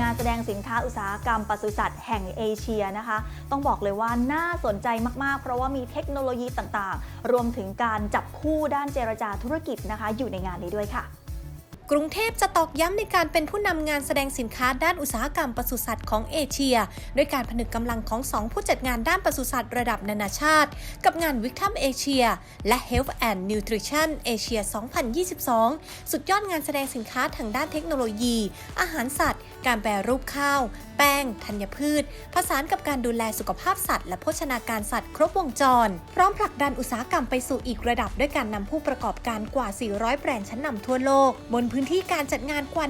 งานแสดงสินค้าอุตสาหกรรมปศุสัตว์แห่งเอเชียนะคะ ต้องบอกเลยว่าน่าสนใจมากๆ เพราะว่ามีเทคโนโลยีต่างๆ รวมถึงการจับคู่ด้านเจรจาธุรกิจนะคะ อยู่ในงานนี้ด้วยค่ะ กรุงเทพจะตอกย้ำในการเป็นผู้นำงานแสดงสินค้าด้านอุตสาหกรรมปศุสัตว์ของเอเชีย ด้วยการผนึกกำลังของ 2 ผู้จัดงานด้านปศุสัตว์ระดับนานาชาติ กับงานวิกทัมเอเชียและ Health and Nutrition Asia 2022 สุดยอดงานแสดงสินค้าทางด้านเทคโนโลยี อาหารสัตว์ การแปรรูปข้าว แป้ง ธัญพืช ผสานกับการดูแลสุขภาพสัตว์ และโภชนาการสัตว์ครบวงจร พร้อมผลักดันอุตสาหกรรมไปสู่อีกระดับ ด้วยการนำผู้ประกอบการกว่า 400 แบรนด์ชั้นนำทั่วโลกบนพื้นที่การจัดงานกว่า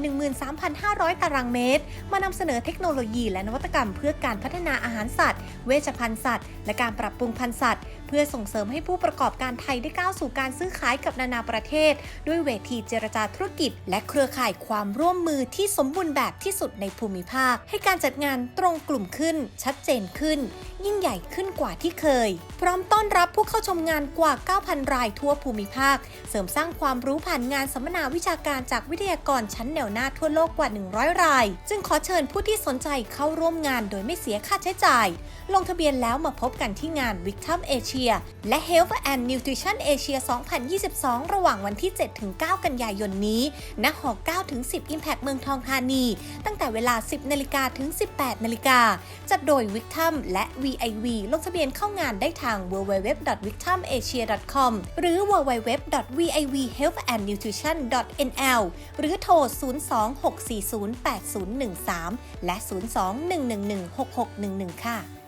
13,500 ตารางเมตร มานำเสนอเทคโนโลยีและนวัตกรรมเพื่อการพัฒนาอาหารสัตว์ เวชภัณฑ์สัตว์ และการปรับปรุงพันธุ์สัตว์เพื่อส่งเสริมให้ผู้ประกอบการไทยได้ก้าวสู่การซื้อขายกับนานาประเทศ ด้วยเวทีเจรจาธุรกิจ และเครือข่ายความร่วมมือที่สมบูรณ์แบบที่สุดในภูมิภาค ให้การจัดงานตรงกลุ่มขึ้น ชัดเจนขึ้น ยิ่งใหญ่ขึ้นกว่าที่เคย พร้อมต้อนรับผู้เข้าชมงานกว่า 9,000 รายทั่วภูมิภาค เสริมสร้างความรู้ผ่านงานสัมมนาวิชาการจากวิทยากรชั้นแนวหน้าทั่วโลกกว่า 100 ราย จึงขอเชิญผู้ที่สนใจเข้าร่วมงานโดยไม่เสียค่าใช้จ่าย ลงทะเบียนแล้วมาพบกันที่งาน w i c t u m Asia และ Health and Nutrition Asia 2022 ระหว่างวันที่ 7-9 กันยายนนี้ ณ หอ 9-10 Impact เมืองทองธานี ตั้งแต่เวลา 10นาฬิกาถึง 18นาฬิกาจัดโดย w i c t u m และ VIV ลงทะเบียนเข้างานได้ทาง www.victumasia.com หรือ www.vivhealthandnutrition.nl หรือโทร 026408013 และ 021116611 ค่ะ